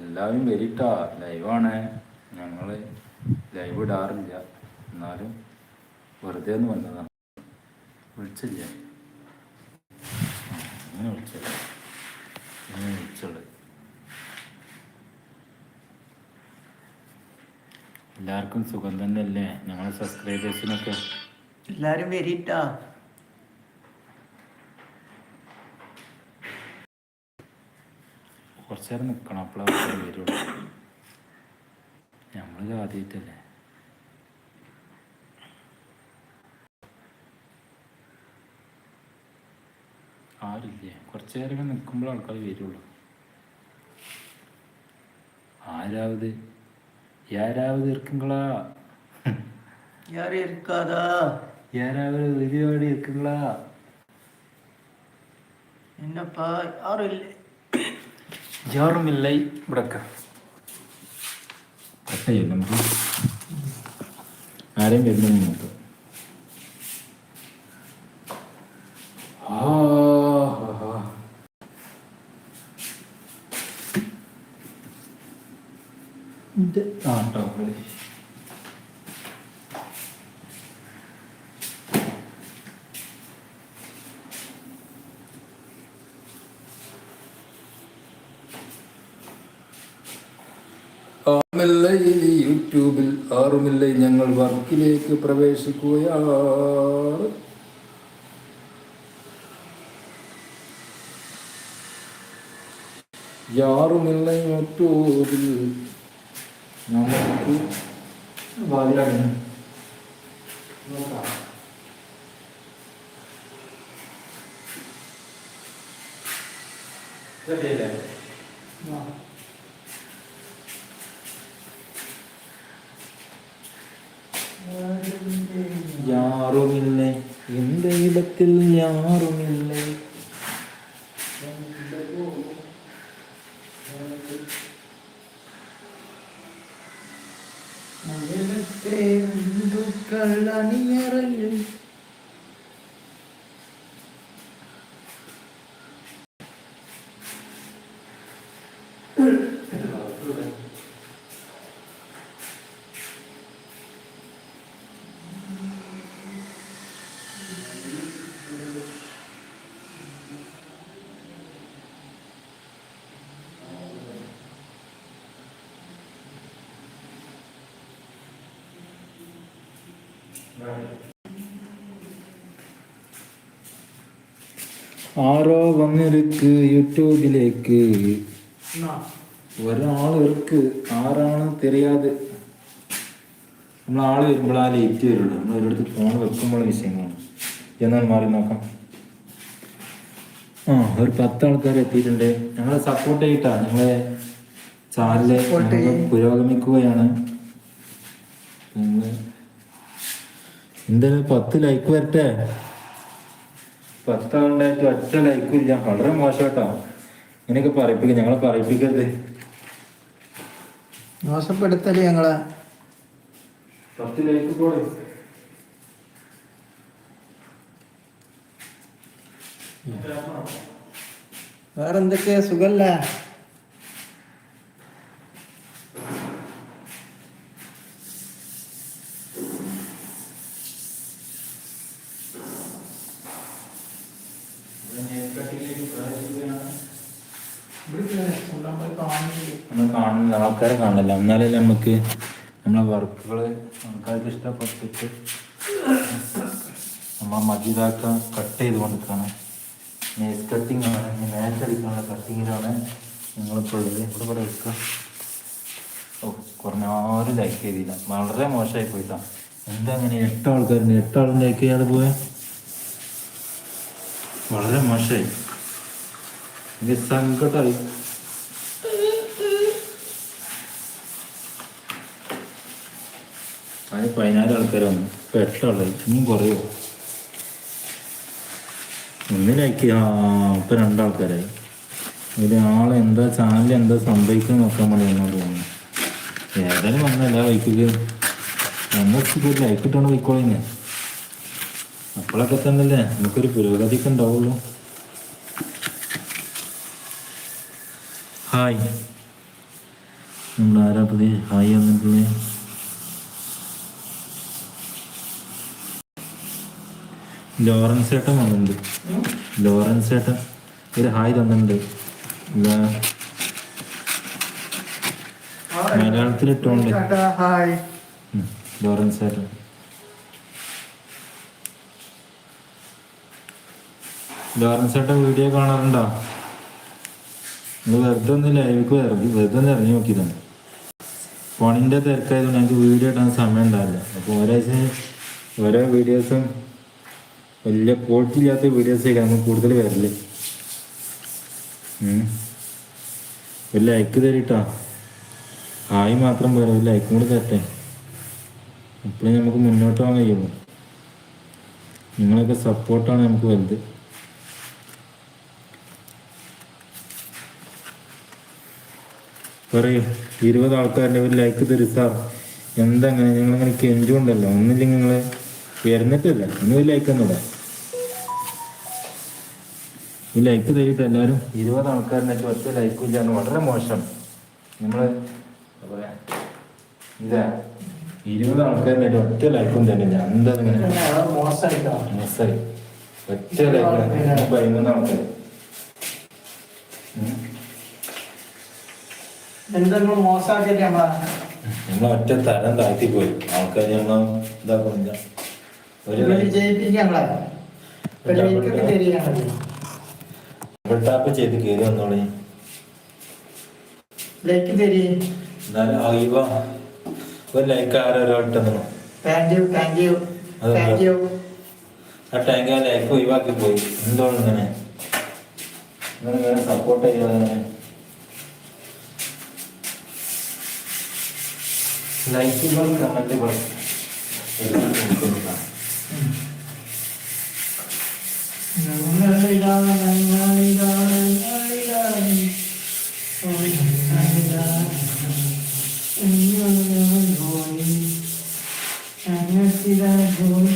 എല്ലാവരും വരിട്ടാ. ലൈവാണ്. ഞങ്ങൾ ലൈവ് ഇടാറില്ല. എന്നാലും വെറുതെ ഒന്ന് വന്നതാണ് വിളിച്ചില്ല? അങ്ങനെ അങ്ങനെ എല്ലാവർക്കും സുഖം തന്നെയല്ലേ? ഞങ്ങളെ സബ്സ്ക്രൈബേഴ്സിനൊക്കെ എല്ലാവരും വരിട്ടാ. കുറച്ച് നേരം നിൽക്കണം അപ്പോഴേ ആൾക്കാർ വരുള്ളൂ നമ്മൾ ആദ്യമായിട്ടല്ലേ ആരില്ലേ കുറച്ച് നേരം നിൽക്കുമ്പോൾ ആൾക്കാർ വരുള്ളൂ ആരാവത് யாராவது இருக்குங்களா யாரும் இருக்காதா யாராவது வீடியோடு இருக்குங்களா என்னப்பா யாரும் இல்லை ജാറുമില്ലൈ മുടക്ക ആരെയും വരുന്നതിന് ആ കേട്ടോ ആറുമില്ല ഞങ്ങൾ വർക്കിലേക്ക് പ്രവേശിക്കുകയാണ് യാറുമില്ല യൂട്യൂബിൽ നമുക്ക് വാതിലാണ് യാറുമില്ലേ ഇടത്തിൽ യാറുമില്ലേ അകലത്തെ ആരോ വന്നിരിക്ക് യൂട്യൂബിലേക്ക്. ഒരാൾ ഇർക്ക് ആരാണ് തെരിയാതെ നമ്മൾ ആൾ വരുമ്പോൾ ആ ലേറ്റ് വരുള്ളൂ നമ്മൾ ഒരിടത്ത് ഫോൺ വെക്കുമ്പോൾ വിഷയങ്ങളാണ്. എന്നാൽ മാറി നോക്കാം. ആ ഒരു പത്ത് ആൾക്കാർ എത്തിയിട്ടുണ്ട്. ഞങ്ങളെ സപ്പോർട്ട് ചെയ്തിട്ടാണ് ഞങ്ങളെ ചാനലിലെ പുരോഗമിക്കുകയാണ്. എന്തായാലും പത്ത് ലൈക്ക് വരട്ടെ? പത്താളുണ്ടായിട്ട് ഒറ്റ ലൈക്കും ഇല്ല. വളരെ മോശം കേട്ടോ ഇങ്ങനെയൊക്കെ പറയിപ്പിക്കുക ഞങ്ങളെ പറയിപ്പിക്കരുത്. മോശപ്പെടുത്തൽ ഞങ്ങളെ. പത്ത് ലൈക്ക് പോളെ വേറെന്തൊക്കെയാ സുഖല്ലേ? നമ്മൾ കാണുന്ന ആൾക്കാരെ കാണില്ല എന്നാലല്ലേ നമുക്ക് നമ്മളെ വർക്കുകൾ ആൾക്കാർക്ക് ഇഷ്ടപ്പെട്ടിട്ട് നമ്മൾ മജീദാക്ക കട്ട് ചെയ്ത് കൊടുക്കുകയാണ് നേസ് കട്ടിങ് ആണ്. മാച്ച് അടിക്കാനുള്ള കട്ടിങ്ങിലാണ് നിങ്ങളിപ്പോൾ ഉള്ളത്. ഇവിടെ ഇവിടെ വെക്കുക ഓ കുറഞ്ഞാരും ലൈക്ക് ചെയ്തില്ല. വളരെ മോശമായി പോയിട്ടാണ് എന്താ അങ്ങനെ? എട്ട് ആൾക്കാരുണ്ട്. എട്ട് ആളും ലൈക്ക് ചെയ്യാതെ പോയ? വളരെ മോശമായി. എനിക്ക് സങ്കടമായി അതിന് പതിനാല് ആൾക്കാർ വന്നു ഇപ്പൊ എട്ടാളായി ഇനിയും കുറയോ? ഒന്നിലാക്കി. ആ ഇപ്പൊ രണ്ടാൾക്കാരായി. ഒരു ആളെ എന്താ ചാനലിൽ എന്താ സംഭവിക്കുന്നത് നോക്കാൻ വേണ്ടി എന്നോട് തോന്നുന്നു. ഏതായാലും വന്നല്ല ബൈക്കിൽ എന്നാ ലൈക്ക് ഇട്ടാണ് പോയിക്കോളിന്ന്. അപ്പോഴൊക്കെ തന്നെയല്ലേ? നമുക്കൊരു പുരോഗതിക്ക് ഉണ്ടാവുള്ളൂ. ഹായ്. നമ്മുടെ ആരാ പുതിയ ഹായ് വന്നിട്ടുള്ളത് ലോറൻസ് ഏട്ടൻ വന്നിട്ടുണ്ട്. ലോറൻസ് ഏട്ടൻ ഒരു ഹായ് തന്നിട്ടുണ്ട്. മലയാളത്തിൽ ഇട്ടോണ്ട് ഹായ്. ലോറൻസ് ഏട്ടൻ ലോറൻസ് വീഡിയോ കാണാറുണ്ടോ? നിങ്ങൾ വെറുതെ ഒന്ന് ലൈവിക്ക് ഇറങ്ങി വെറുതെ ഒന്ന് ഇറങ്ങി നോക്കിയതാണ്. ഫോണിന്റെ തിരക്കായതുകൊണ്ട് ഞങ്ങൾക്ക് വീഡിയോ ഇടാൻ സമയം ഉണ്ടാവില്ല അപ്പോൾ ഒരാഴ്ച ഓരോ വീഡിയോസും വലിയ ക്വാളിറ്റി ഇല്ലാത്ത വീഡിയോസൊക്കെ നമുക്ക് കൂടുതൽ വരില്ല. ഒരു ലൈക്ക് തരിട്ടാ. ഹായ് മാത്രം പോരാ ഒരു ലൈക്കും കൂടി തരട്ടെ. അപ്പോഴേ നമുക്ക് മുന്നോട്ട് പോകാൻ കഴിയുള്ളൂ. നിങ്ങളൊക്കെ സപ്പോർട്ടാണ് നമുക്ക് വലുത്. പറയൂ. ഇരുപത് ആൾക്കാരുടെ ഒരു ലൈക്ക് തരും സാർ എന്താ അങ്ങനെ ഞങ്ങളിങ്ങനെ കെഞ്ചുകൊണ്ടല്ലോ ഒന്നില്ല നിങ്ങൾ വരുന്നിട്ടില്ല ഒരു ലൈക്ക് ഒന്നുമില്ല. ഈ ലൈക്ക് തരിട്ട് എല്ലാവരും ഇരുപത് ആൾക്കാരുടെ ഒറ്റ ലൈക്കും ഇല്ലാന്ന് വളരെ മോശം. നമ്മൾ ഇതാ ഇരുപത് ആൾക്കാരുടെ ഒറ്റ ലൈക്കും തരില്ല. എന്താ മോശമായി ഒറ്റ ലൈക്ക് പതിനൊന്ന് ആൾക്കാർ എന്തെങ്കിലും മോശമാക്കിയിട്ട് നമ്മളാ നമ്മൾ ഒറ്റ തരം താഴ്ത്തി പോയി ആൾക്കാർ ഞങ്ങൾ ഇതാക്കുന്നില്ല. ഒരു ഡബിൾ ടാപ്പ് ചെയ്ത് കയറി വന്നോളി. ലൈക്ക് തരി. എന്നാലും അയവ ഒരു ലൈക്ക് ആരോ ഒരാൾ ഇട്ടെന്നു? Thank you thank you. Thank you ആ ടാങ്ക് ലൈക്ക് ഒഴിവാക്കി പോയി എന്താണ് ഇങ്ങനെ? നിങ്ങളിങ്ങനെ സപ്പോർട്ട് ചെയ്യാതെ ലൈക്കുകൾ കമന്റുകൾ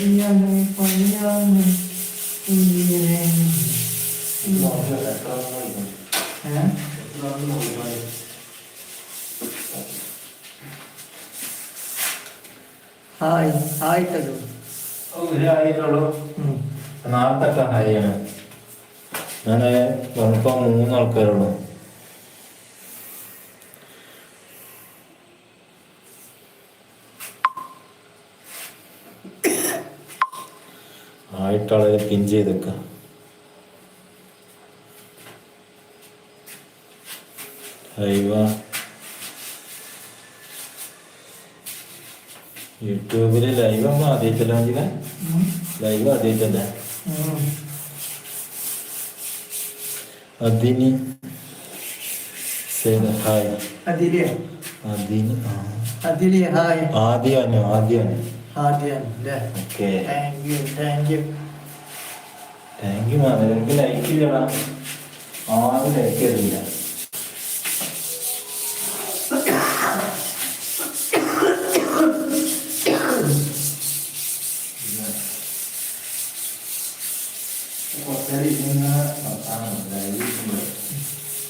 എല്ലാം കൊടുക്കുന്നതാണ് ഇങ്ങനെ ഏഹ് ഹായ് ഹായ് തരൂ ഒരായിട്ടുള്ളൂ നാളത്തെ ഹായാണ് ഞാൻ വന്നപ്പോ മൂന്ന് ആൾക്കാരുള്ളൂ ആയിട്ടാളെ പിൻ ചെയ്തേക്ക. ഹൈവ യൂട്യൂബിൽ ലൈവ് നമ്മൾ ആദ്യമായിട്ടല്ല ലൈവ് ആദ്യമായിട്ടല്ലേ അതിന് സേന ഹായ് അതിലെ അതിന് ആ. അതിലെ ഹായ് ആദ്യാനു ആദ്യാനു ആദ്യം അല്ലേ okay thank you thank you thank you Madhava എനിക്ക് ലൈക്ക് ഇല്ലടാ ആരും ലൈക്ക് ചെയ്തില്ല കുറച്ചേരം ഇരുന്ന് നോക്കാനാണ് ലൈവ് ഇരിക്കുമ്പോൾ.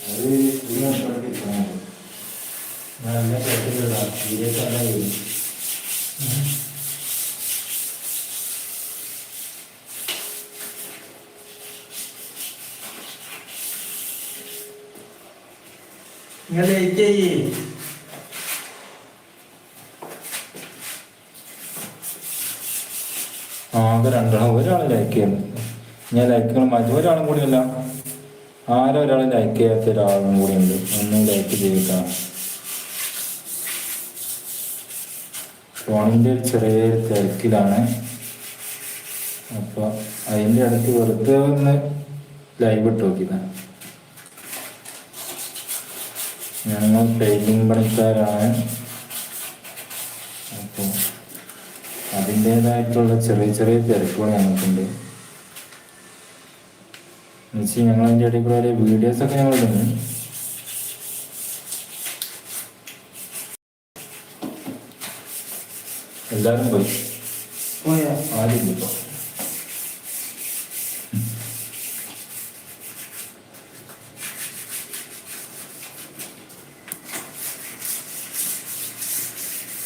അത് ഒരു മണിക്കൂറൊക്കെ ഇരിക്കണം നമ്മൾ. നല്ല കേട്ടില്ലടാ സീരിയസ് അല്ല ഇത്. നിങ്ങൾ ലൈക്ക് ചെയ്യേ ആകെ രണ്ടെണ്ണം. ഒരാൾ ലൈക്ക് ചെയ്യണം ഞാൻ ലൈക്കുകൾ മാറ്റി. ഒരാളും കൂടി അല്ല ആരോ ഒരാൾ ലൈക്ക് ചെയ്യാത്ത ഒരാളും കൂടി ഉണ്ട് ഒന്നും ലൈക്ക് ചെയ്യുക ഫോണിന്റെ ഒരു ചെറിയൊരു തിരക്കിലാണ്. അപ്പോൾ അതിന്റെ അടുത്ത് വെറുതെ ഒന്ന് ലൈവ് ഇട്ട് നോക്കിയതാണ് ഞങ്ങൾ പെയിന്റിങ് പണിക്കാരാണ് അപ്പോൾ അതിന്റേതായിട്ടുള്ള ചെറിയ ചെറിയ തിരക്കുകൾ ഞങ്ങൾക്കുണ്ട് എന്നുവെച്ചാൽ ഞങ്ങൾ അതിന്റെ ഇടയിൽ കൂടെ വീഡിയോസ് ഒക്കെ ഞങ്ങൾ ഇടുന്നു എല്ലാവരും പോയി. പോയാ? ആദ്യം ഇപ്പോൾ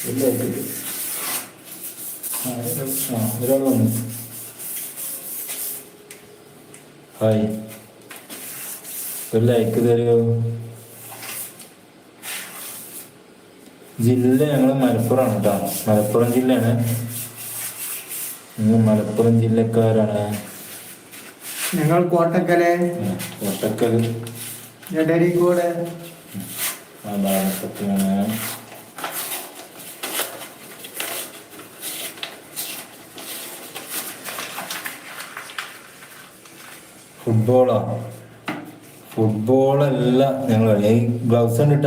ഇല്ല ഇല്ല. ആ, ആ, ഒരാൾ വന്നു ഹായ് ഒരു ലൈക്ക് തരുമോ ജില്ല ഞങ്ങൾ മലപ്പുറമാണ് കേട്ടോ മലപ്പുറം ജില്ലയാണ്. നിങ്ങൾ മലപ്പുറം ജില്ലക്കാരാണ്. ഞങ്ങൾ കോട്ടക്കൽ. കോട്ടക്കൽ ഞടരിക്കോട് അതാണ് ഫുട്ബോളാണ് ഫുട്ബോളോ? ഫുട്ബോളല്ല ഞങ്ങൾ കളി ഗ്ലൗസ് കണ്ടിട്ട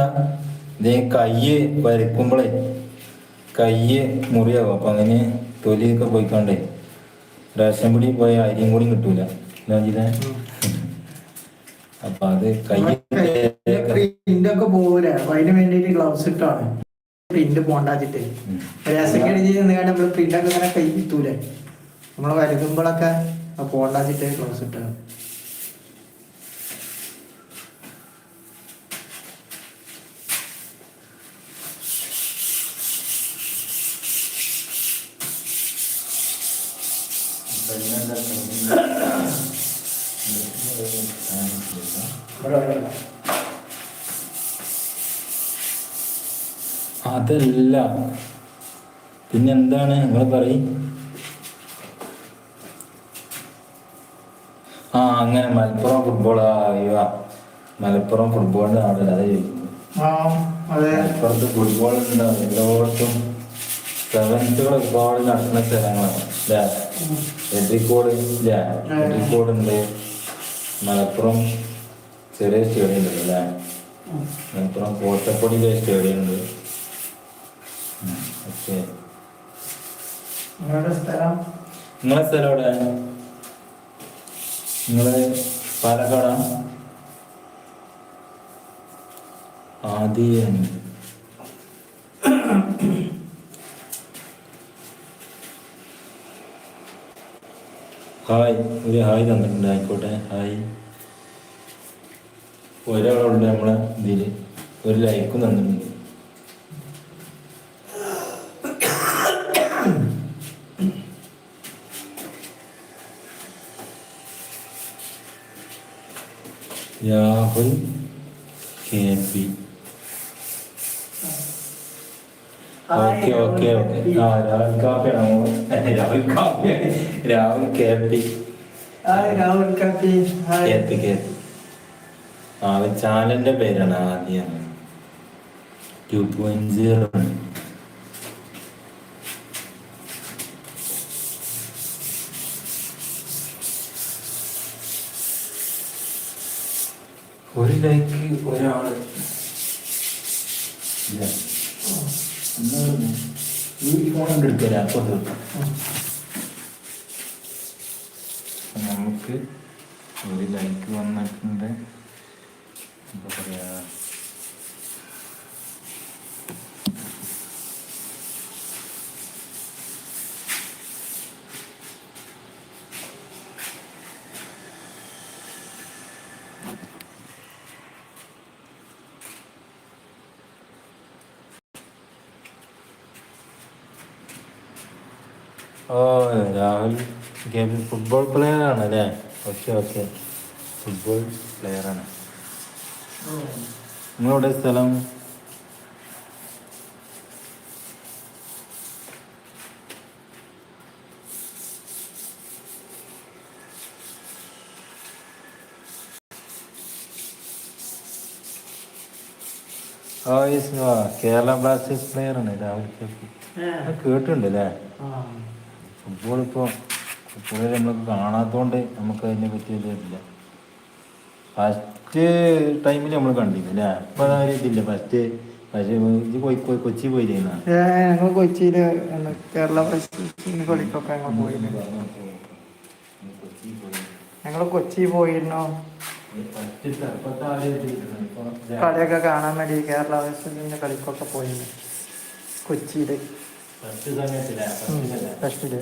ഇതേ കയ്യ് വരയ്ക്കുമ്പോഴേ കയ്യ് മുറിയാവും. അപ്പൊ അങ്ങനെ തൊലിയൊക്കെ പോയിക്കാണ്ടേ റേഷൻ പിടി പോയ അരിയും കൂടി കിട്ടൂല. അപ്പൊ അത് കയ്യ് പ്രിന്റ് പോണ്ടാച്ചിട്ട്. നമ്മൾ പ്രിന്റ് ഒക്കെ ഇങ്ങനെ കൈ കിട്ടൂലേ? നമ്മൾ വരകുമ്പോഴൊക്കെ ആ പോണ്ടാച്ചിട്ട് ഗ്ലൗസ് ഇട്ടാണ് അതല്ല. പിന്നെന്താണ് നിങ്ങൾ പറയും? ആ അങ്ങനെ മലപ്പുറം ഫുട്ബോൾ ആ മലപ്പുറം ഫുട്ബോളിന്റെ നാടല്ല അതെ മലപ്പുറത്ത് ഫുട്ബോൾ ഉണ്ടാവും എല്ലായിടത്തും സെവൻസുകൾ ഒരുപാട് നടക്കുന്ന സ്ഥലങ്ങളാണ് അല്ലേ? എഡ്രിക്കോട് ഇല്ലേ. മലപ്പുറം ചെറിയ സ്റ്റേഡിയം ഉണ്ട് അല്ലേ? മലപ്പുറം കോട്ടപ്പടിയിലെ സ്റ്റേഡിയം ഉണ്ട്. ഓക്കെ. നിങ്ങളുടെ സ്ഥലം? നിങ്ങളെ സ്ഥലം എവിടെ? നിങ്ങൾ പാലക്കാടാണ് ആദ്യം. ഹായ് ഒരു ഹായ് തന്നിട്ടുണ്ട്. ആയിക്കോട്ടെ ഹായ്. ഒരാളുണ്ട് നമ്മളെ ഇതിൽ ഒരു ലൈക്കും തന്നിട്ടുണ്ട്. Rahul K P. Okay okay okay. ആ രാഹുൽ കാപ്പിയാണോ രാഹുൽ കാപ്പി. രാഹുൽ കാപ്പി ഹായ് രാഹുൽ കാപ്പി. ഹായ്. കേപ്പി കെ ആ ചാനലിന്റെ പേരാണ് ആദ്യം. ടു പോയിന്റ് സീറോ ഒരു ലൈക്ക് ഒരാൾ. ഇല്ല. നമുക്ക് ഒരു ലൈക്ക് വന്നിട്ടുണ്ട്. എന്താ പറയാ? ഓ രാഹുൽ ഗെയിം ഫുട്ബോൾ പ്ലെയർ ആണ് അല്ലേ ഓക്കെ ഓക്കെ. ഫുട്ബോൾ പ്ലെയർ ആണ്. നിങ്ങളുടെ സ്ഥലം? കേരള ബ്ലാസ്റ്റേഴ്സ് പ്ലെയർ ആണ് രാഹുൽ കേട്ടിട്ടുണ്ട് അല്ലേ. ഫുട്ബോൾ ഇപ്പോൾ ഫുട്ബോളിൽ നമ്മൾ കാണാത്തതുകൊണ്ട് നമുക്ക് അതിനെ പറ്റി ഇതില്ല. ഫസ്റ്റ് ടൈമിൽ നമ്മൾ കണ്ടിരുന്നു അല്ലേ? ഇപ്പൊ അതൊരു ഇതില്ല. ഫസ്റ്റ് പക്ഷേ കൊച്ചി പോയിരുന്നു കൊച്ചിയിൽ കേരള കളിക്കൊക്കെ കൊച്ചി പോയിരുന്നു. കളിയൊക്കെ കാണാൻ വേണ്ടി കേരള കളിക്കൊക്കെ പോയിരുന്നു. फर्स्ट जाने चला first day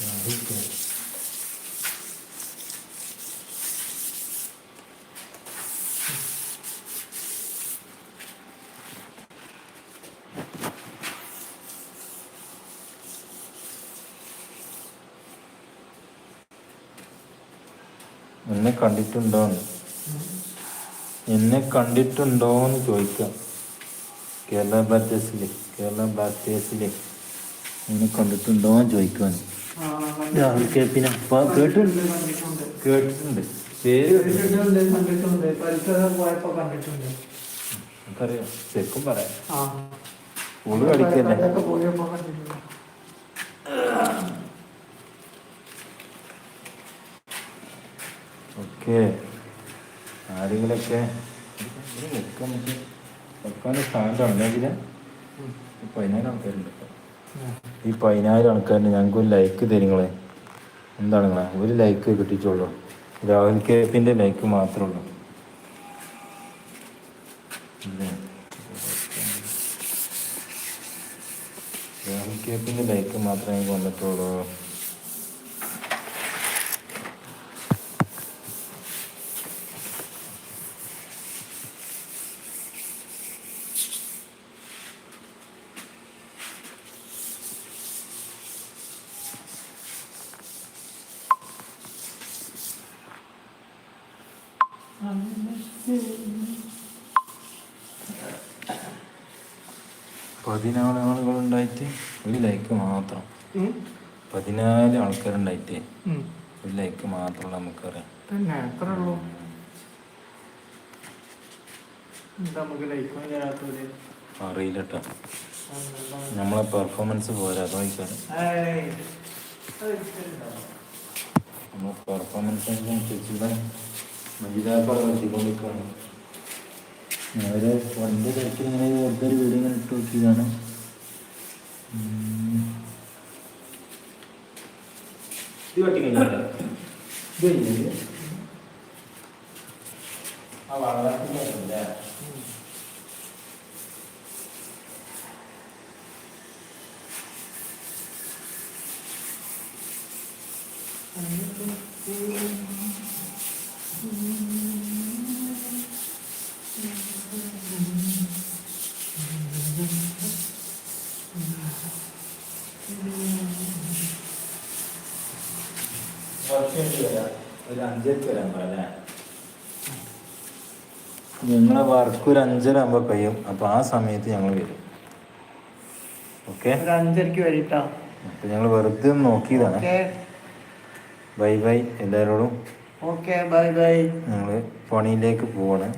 Yeah, who's good? ഫസ്റ്റിൽ എന്നെ കണ്ടിട്ടുണ്ടോന്ന്? എന്നെ കണ്ടിട്ടുണ്ടോന്ന് ചോദിക്കാം. കേരള ബ്ലാസ്റ്റേഴ്സിൽ കേരള ബ്ലാസ്റ്റേഴ്സിൽ എന്നെ കണ്ടിട്ടുണ്ടോന്ന് ചോദിക്കുവാൻ. രാഹുൽ കെ പിന്നെ കേട്ടിട്ടുണ്ട്. കണ്ടിട്ടുണ്ട് കേട്ടിട്ടുണ്ട്. കണ്ടിട്ടുണ്ട്. കണ്ടിട്ടുണ്ട് കണ്ടിട്ടുണ്ട്. നമുക്കറിയാം ശരിക്കും പറയാം. കളിക്കല്ലേ ഓക്കെ ആരെങ്കിലൊക്കെ വെക്കാൻ നമുക്ക്. വെക്കാനുള്ള സ്ഥാനം ഉണ്ടെങ്കിൽ പതിനായിരം ആൾക്കാരുണ്ട്. ഈ പതിനായിരം ആൾക്കാരിന് ഞങ്ങൾക്ക് ഒരു ലൈക്ക് തരുങ്ങളെ എന്താണ് നിങ്ങളെ? ഒരു ലൈക്ക് കിട്ടിച്ചുള്ളൂ രാഹുൽ കേപ്പിന്റെ ലൈക്ക് മാത്രമേ ഉള്ളൂ. രാഹുൽ രാഹുൽ എഫിന്റെ ലൈക്ക് മാത്രമേ വന്നിട്ടുള്ളൂ. പതിനാല് ആളുകളുണ്ടായിട്ട് ഒരു ലൈക്ക് മാത്രം. പതിനാല് ആൾക്കാരുണ്ടായിട്ട്. ഒരു ലൈക്ക് മാത്രമല്ല നമുക്കറിയാം. തന്നെ അത്രേ ഉള്ളൂ. അറിയില്ല കേട്ടോ നമ്മളെ പെർഫോമൻസ് പോരാ അതായിക്കാണ് നമ്മളെ പെർഫോമൻസ് അനുസരിച്ചുള്ള കളിച്ചുകൊണ്ടിരിക്കുകയാണ് അവർ വണ്ടി തിരക്കിൽ ഇങ്ങനെ വെറുതെ ഒരു വീഡിയോ ഇങ്ങനെ ഇട്ട് നോക്കിയതാണ് ഇത് വെട്ടി ഇത് കഴിഞ്ഞില്ലേ? ആ വളർത്തിന്റെ അല്ലേ വർഷമായിട്ട് വരാം ഒരു അഞ്ചരക്ക് വരാൻ പറയല്ലേ ഞങ്ങളെ വർക്ക് ഒരു അഞ്ചര ആകുമ്പോൾ കഴിയും. അപ്പോൾ ആ സമയത്ത് ഞങ്ങൾ വരും. ഓക്കെ? ഒരു അഞ്ചരക്ക് വരിട്ടോ. ഞങ്ങൾ വെറുതെ ഒന്ന് നോക്കിയതാണ്. ബൈ ബൈ എല്ലാവരോടും. Okay bye bye. ഞങ്ങൾ പണിയിലേക്ക് പോവാണ്.